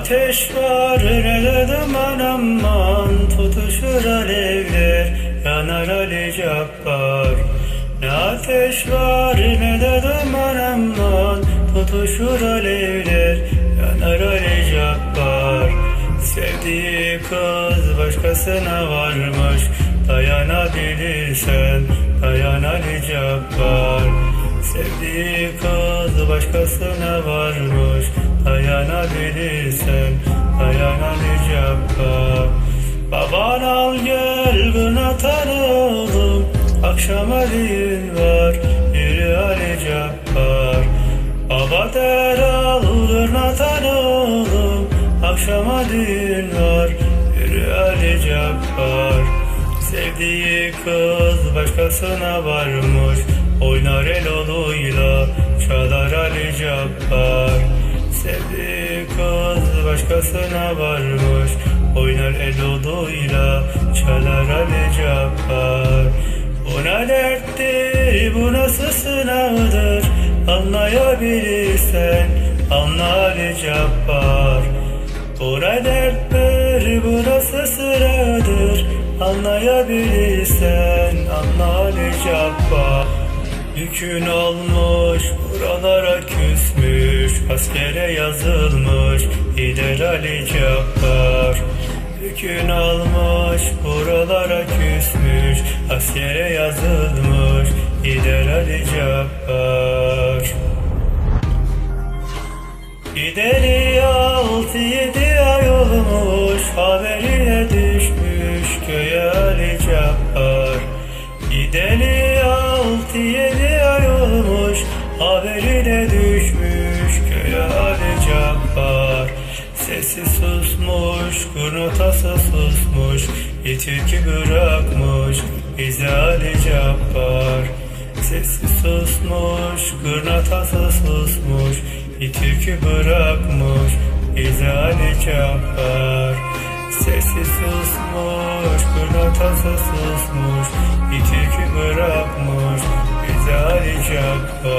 ateş var de duman aman Tutuşur alevler yanar Ali Cabbar. Ne ateş var ne de duman aman Tutuşur alevler yanar Ali Cabbar. Sevdiği kız başkasına varmış Dayanabilirsen dayan Ali Cabbar Sevdiği kız başkasına varmış. Dayanabilirsen dayan Ali Cabbar Baban al gel buna tanıdım. Akşama düğün var yürü Ali Cabbar Baba der al buna tanıdım. Akşama düğün var yürü Ali Cabbar Sevdiği kız başkasına varmış Oynar el oluyla çalar Ali Cabbar. Sevdiği kız başkasına varmış. Oynar el oluyla çalar Ali Cabbar. Bu ne derttir bu nasıl sınavdır? Anlayabilirsen anla Ali Cabbar. Bu ne derttir bu nasıl sıradır? Anlayabilirsen anla Ali Cabbar Yükün olmuş buralara küsmüş Askere yazılmış gider Ali Cabbar Yükün olmuş buralara küsmüş Askere yazılmış gider Ali Cabbar Gideri altı yedi ay olmuş Haberine düşmüş köye Ali Cabbar Gideli altı yedi Haberine düşmüş köye Ali Cabbar Sesi susmuş, kurnotası susmuş. Türkü bırakmış bize Ali Cabbar Sesi susmuş, kırnatası susmuş. Türkü bırakmış bize Ali Cabbar Sesi susmuş, kırnatası susmuş. Türkü bırakmış bize Ali Cabbar